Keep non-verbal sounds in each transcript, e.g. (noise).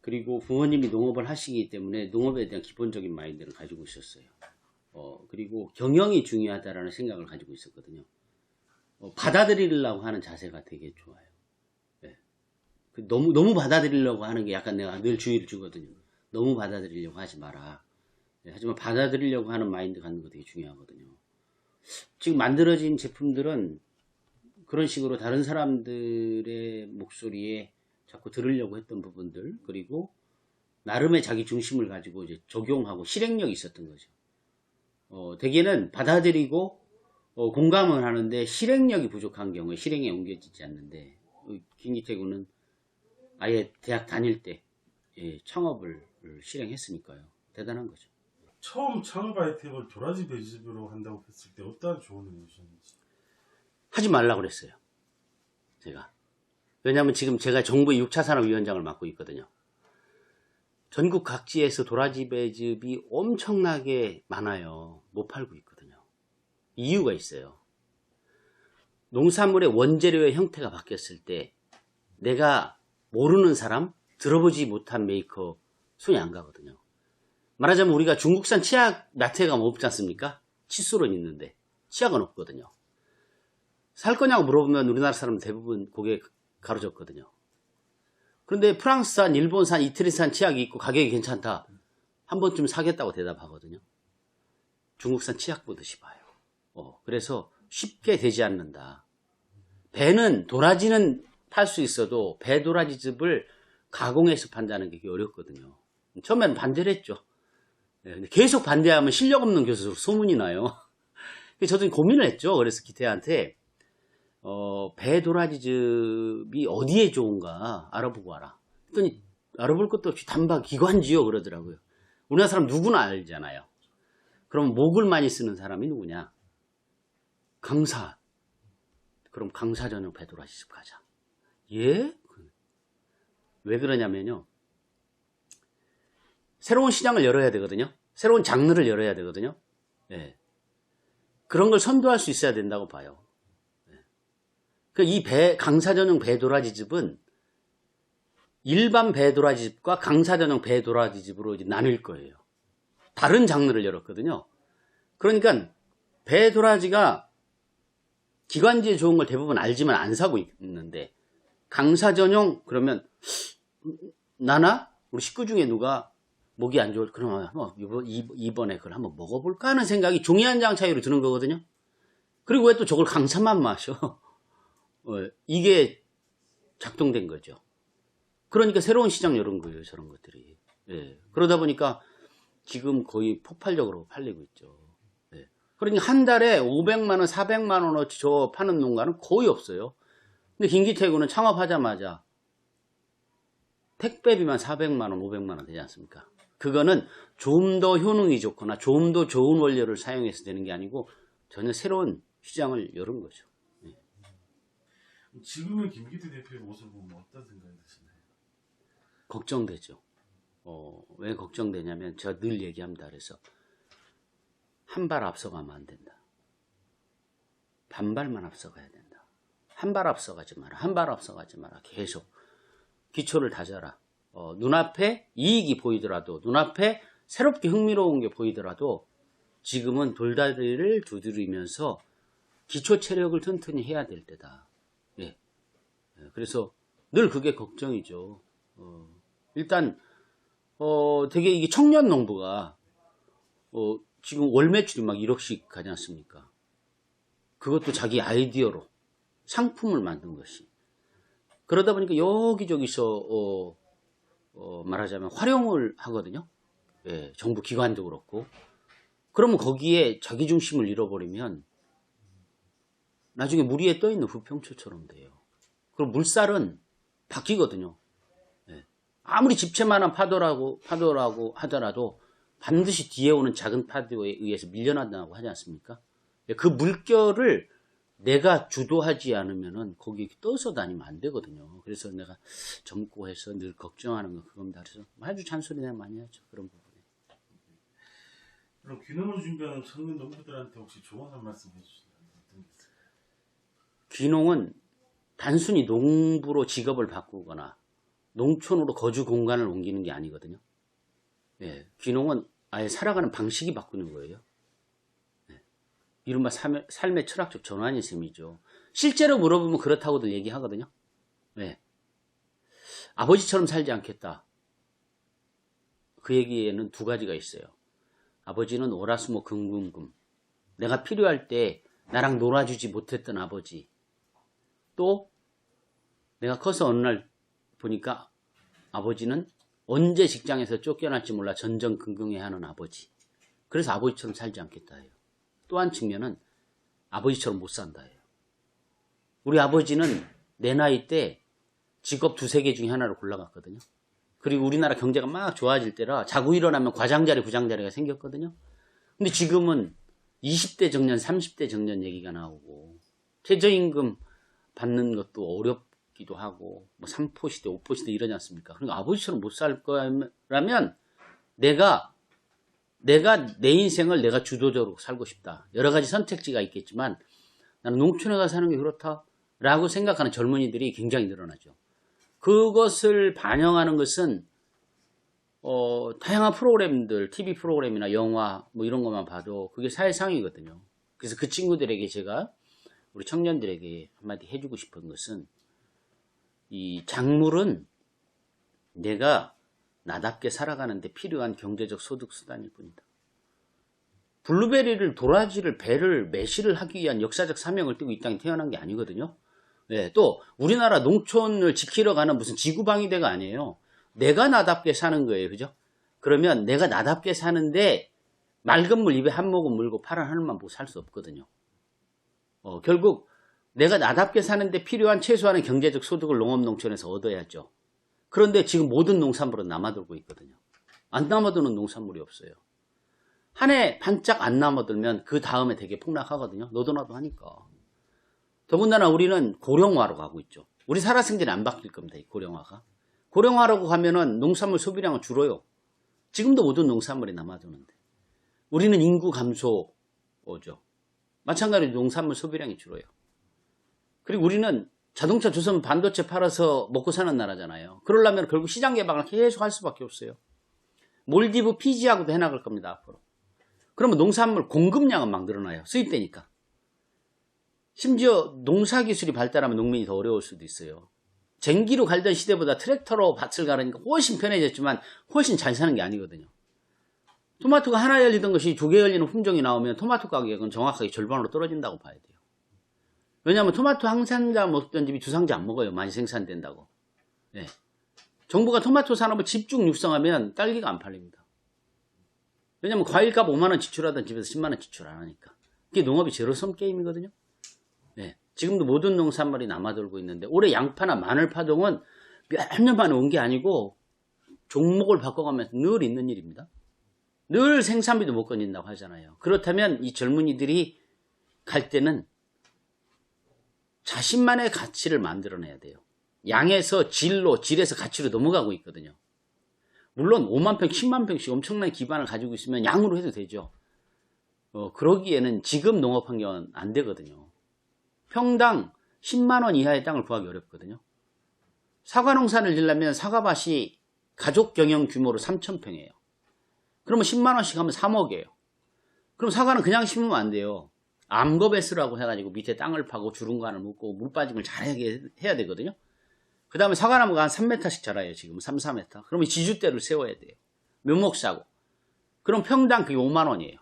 그리고 부모님이 농업을 하시기 때문에 농업에 대한 기본적인 마인드를 가지고 있었어요. 어, 그리고 경영이 중요하다라는 생각을 가지고 있었거든요. 어, 받아들이려고 하는 자세가 되게 좋아요. 예. 그 너무, 너무 받아들이려고 하는 게 약간 내가 늘 주의를 주거든요. 너무 받아들이려고 하지 마라. 예, 하지만 받아들이려고 하는 마인드 갖는 거 되게 중요하거든요. 지금 만들어진 제품들은 그런 식으로 다른 사람들의 목소리에 자꾸 들으려고 했던 부분들, 그리고 나름의 자기 중심을 가지고 이제 적용하고 실행력이 있었던 거죠. 어, 대개는 받아들이고 어, 공감을 하는데 실행력이 부족한 경우에 실행에 옮겨지지 않는데 어, 김기태군은 아예 대학 다닐 때 예, 창업을 실행했으니까요. 대단한 거죠. 처음 창업 아이템을 도라지 배즙으로 한다고 했을 때 어떠한 조언을 해주셨는지. 하지 말라고 그랬어요. 제가. 왜냐하면 지금 제가 정부의 6차 산업위원장을 맡고 있거든요. 전국 각지에서 도라지 배즙이 엄청나게 많아요. 못 팔고 있거든요. 이유가 있어요. 농산물의 원재료의 형태가 바뀌었을 때 내가 모르는 사람, 들어보지 못한 메이커 손이 안 가거든요. 말하자면 우리가 중국산 치약 마트에 가면 없지 않습니까? 칫솔은 있는데 치약은 없거든요. 살 거냐고 물어보면 우리나라 사람은 대부분 고개 가로졌거든요. 그런데 프랑스산, 일본산, 이태리산 치약이 있고 가격이 괜찮다. 한 번쯤 사겠다고 대답하거든요. 중국산 치약 보듯이 봐요. 어, 그래서 쉽게 되지 않는다. 배는 도라지는 팔 수 있어도 배 도라지즙을 가공해서 판다는 게 어렵거든요. 처음에는 반대를 했죠. 네, 근데 계속 반대하면 실력 없는 교수로 소문이 나요. (laughs) 저도 고민을 했죠. 그래서 기태한테 어, 배 도라지즙이 어디에 좋은가 알아보고 와라. 그랬더니 알아볼 것도 없이 단박 기관지요 그러더라고요. 우리나라 사람 누구나 알잖아요. 그럼 목을 많이 쓰는 사람이 누구냐? 강사. 그럼 강사 전용 배 도라지즙 가자. 예? 왜 그러냐면요. 새로운 시장을 열어야 되거든요. 새로운 장르를 열어야 되거든요. 예. 그런 걸 선도할 수 있어야 된다고 봐요. 그이 배, 강사전용 배도라지즙은 일반 배도라지즙과 강사전용 배도라지즙으로 이제 나뉠 거예요. 다른 장르를 열었거든요. 그러니까 배도라지가 기관지에 좋은 걸 대부분 알지만 안 사고 있는데 강사전용 그러면 나나 우리 식구 중에 누가 목이 안 좋을 그러면 한번 이번, 이번에 그걸 한번 먹어볼까 하는 생각이 종이 한 장 차이로 드는 거거든요. 그리고 왜 또 저걸 강사만 마셔? 어, 이게 작동된 거죠. 그러니까 새로운 시장 열은 거예요, 저런 것들이. 예. 그러다 보니까 지금 거의 폭발적으로 팔리고 있죠. 예. 그러니까 한 달에 500만원, 400만원어치 저 파는 농가는 거의 없어요. 근데 김기태구는 창업하자마자 택배비만 400만원, 500만원 되지 않습니까? 그거는 좀 더 효능이 좋거나 좀 더 좋은 원료를 사용해서 되는 게 아니고 전혀 새로운 시장을 열은 거죠. 지금의 김기태 대표의 모습을 보면 어떤 생각이 드시나요? 걱정되죠. 어, 왜 걱정되냐면 제가 늘 얘기합니다. 그래서 한 발 앞서가면 안 된다. 반발만 앞서가야 된다. 한 발 앞서가지 마라. 한 발 앞서가지 마라. 계속 기초를 다져라. 어, 눈앞에 이익이 보이더라도 눈앞에 새롭게 흥미로운 게 보이더라도 지금은 돌다리를 두드리면서 기초 체력을 튼튼히 해야 될 때다. 예. 예, 그래서 늘 그게 걱정이죠. 어, 일단 어, 되게 이게 청년 농부가 어, 지금 월 매출이 막 1억씩 가지 않습니까? 그것도 자기 아이디어로 상품을 만든 것이. 그러다 보니까 여기저기서 어, 어, 말하자면 활용을 하거든요. 예, 정부 기관도 그렇고. 그러면 거기에 자기 중심을 잃어버리면 나중에 물 위에 떠 있는 부평초처럼 돼요. 그럼 물살은 바뀌거든요. 예. 아무리 집채만한 파도라고 파도라고 하더라도 반드시 뒤에 오는 작은 파도에 의해서 밀려난다고 하지 않습니까? 예, 그 물결을 내가 주도하지 않으면은 거기 떠서 다니면 안 되거든요. 그래서 내가 젊고 해서 늘 걱정하는 건 그겁니다. 그래서 아주 잔소리 내가 많이 하죠. 그런 부분에. 그럼 귀농을 준비하는 청년 농부들한테 혹시 조언 한 말씀 해주시나요? 어떤 게 있어요? 귀농은 단순히 농부로 직업을 바꾸거나 농촌으로 거주 공간을 옮기는 게 아니거든요. 예, 귀농은 아예 살아가는 방식이 바꾸는 거예요. 예, 이른바 삶의, 삶의 철학적 전환이 셈이죠. 실제로 물어보면 그렇다고들 얘기하거든요. 예. 아버지처럼 살지 않겠다. 그 얘기에는 두 가지가 있어요. 아버지는 월화수목 금금금. 내가 필요할 때 나랑 놀아주지 못했던 아버지. 또 내가 커서 어느 날 보니까 아버지는 언제 직장에서 쫓겨날지 몰라 전전긍긍해하는 아버지. 그래서 아버지처럼 살지 않겠다 해요. 또한 측면은 아버지처럼 못 산다 해요. 우리 아버지는 내 나이 때 직업 두세 개 중에 하나를 골라갔거든요. 그리고 우리나라 경제가 막 좋아질 때라 자고 일어나면 과장자리, 부장자리가 생겼거든요. 근데 지금은 20대 정년, 30대 정년 얘기가 나오고 최저임금 받는 것도 어렵기도 하고 뭐 3포 시대, 5포 시대 이러지 않습니까? 그러니까 아버지처럼 못 살 거라면 내가 내가 내 인생을 내가 주도적으로 살고 싶다. 여러 가지 선택지가 있겠지만 나는 농촌에 가서 사는 게 그렇다라고 생각하는 젊은이들이 굉장히 늘어나죠. 그것을 반영하는 것은 어, 다양한 프로그램들, TV 프로그램이나 영화 뭐 이런 것만 봐도 그게 사회상이거든요. 그래서 그 친구들에게 제가 우리 청년들에게 한마디 해주고 싶은 것은 이 작물은 내가 나답게 살아가는데 필요한 경제적 소득 수단일 뿐이다. 블루베리를 도라지를 배를 매실을 하기 위한 역사적 사명을 띠고 이 땅에 태어난 게 아니거든요. 네, 또 우리나라 농촌을 지키러 가는 무슨 지구방위대가 아니에요. 내가 나답게 사는 거예요. 그죠? 그러면 내가 나답게 사는데 맑은 물 입에 한 모금 물고 파란 하늘만 보고 살 수 없거든요. 어, 결국 내가 나답게 사는데 필요한 최소한의 경제적 소득을 농업농촌에서 얻어야죠. 그런데 지금 모든 농산물은 남아돌고 있거든요. 안 남아도는 농산물이 없어요. 한 해 반짝 안 남아들면 그 다음에 되게 폭락하거든요. 너도나도 하니까. 더군다나 우리는 고령화로 가고 있죠. 우리 살아생전에 안 바뀔 겁니다. 이 고령화가. 고령화라고 가면은 농산물 소비량은 줄어요. 지금도 모든 농산물이 남아도는데. 우리는 인구 감소죠. 마찬가지로 농산물 소비량이 줄어요. 그리고 우리는 자동차 주선 반도체 팔아서 먹고 사는 나라잖아요. 그러려면 결국 시장 개방을 계속 할 수밖에 없어요. 몰디브, 피지하고도 해나갈 겁니다, 앞으로. 그러면 농산물 공급량은 막 늘어나요. 수입되니까. 심지어 농사 기술이 발달하면 농민이 더 어려울 수도 있어요. 쟁기로 갈던 시대보다 트랙터로 밭을 가르니까 훨씬 편해졌지만 훨씬 잘 사는 게 아니거든요. 토마토가 하나 열리던 것이 두 개 열리는 품종이 나오면 토마토 가격은 정확하게 절반으로 떨어진다고 봐야 돼요. 왜냐하면 토마토 항산자 먹던 집이 주상자 안 먹어요. 많이 생산된다고. 네. 정부가 토마토 산업을 집중 육성하면 딸기가 안 팔립니다. 왜냐하면 과일값 5만원 지출하던 집에서 10만원 지출 안 하니까. 그게 농업이 제로섬 게임이거든요. 네. 지금도 모든 농산물이 남아돌고 있는데 올해 양파나 마늘 파동은 몇 년 만에 온 게 아니고 종목을 바꿔가면서 늘 있는 일입니다. 늘 생산비도 못 건진다고 하잖아요. 그렇다면 이 젊은이들이 갈 때는 자신만의 가치를 만들어내야 돼요. 양에서 질로, 질에서 가치로 넘어가고 있거든요. 물론 5만 평, 10만 평씩 엄청난 기반을 가지고 있으면 양으로 해도 되죠. 어, 그러기에는 지금 농업 환경은 안 되거든요. 평당 10만 원 이하의 땅을 구하기 어렵거든요. 사과 농사를 지려면 사과밭이 가족 경영 규모로 3천 평이에요. 그러면 10만 원씩 하면 3억이에요. 그럼 사과는 그냥 심으면 안 돼요. 암거베스라고 해가지고 밑에 땅을 파고 주름관을 묶고 물 빠짐을 잘하게 해야 되거든요. 그 다음에 사과나무가 한 3m씩 자라요, 지금. 3, 4m. 그러면 지주대를 세워야 돼요. 묘목 사고. 그럼 평당 그게 5만원이에요.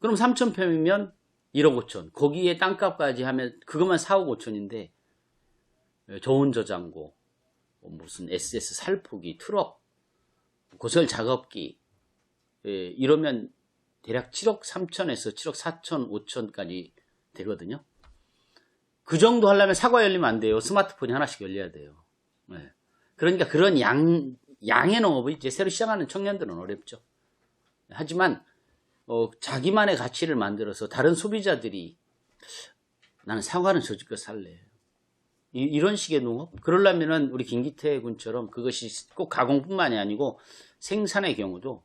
그럼 3,000평이면 1억 5천. 거기에 땅값까지 하면 그것만 4억 5천인데, 저온 저장고, 뭐 무슨 SS 살포기, 트럭, 고설 작업기, 예, 이러면 대략 7억 3천에서 7억 4천, 5천까지 되거든요. 그 정도 하려면 사과 열리면 안 돼요. 스마트폰이 하나씩 열려야 돼요. 네. 그러니까 그런 양, 양의 농업을 이제 새로 시작하는 청년들은 어렵죠. 하지만, 어, 자기만의 가치를 만들어서 다른 소비자들이 나는 사과는 저집껏 살래. 이, 런 식의 농업? 그러려면은 우리 김기태 군처럼 그것이 꼭 가공뿐만이 아니고 생산의 경우도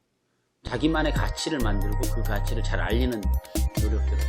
자기만의 가치를 만들고 그 가치를 잘 알리는 노력들을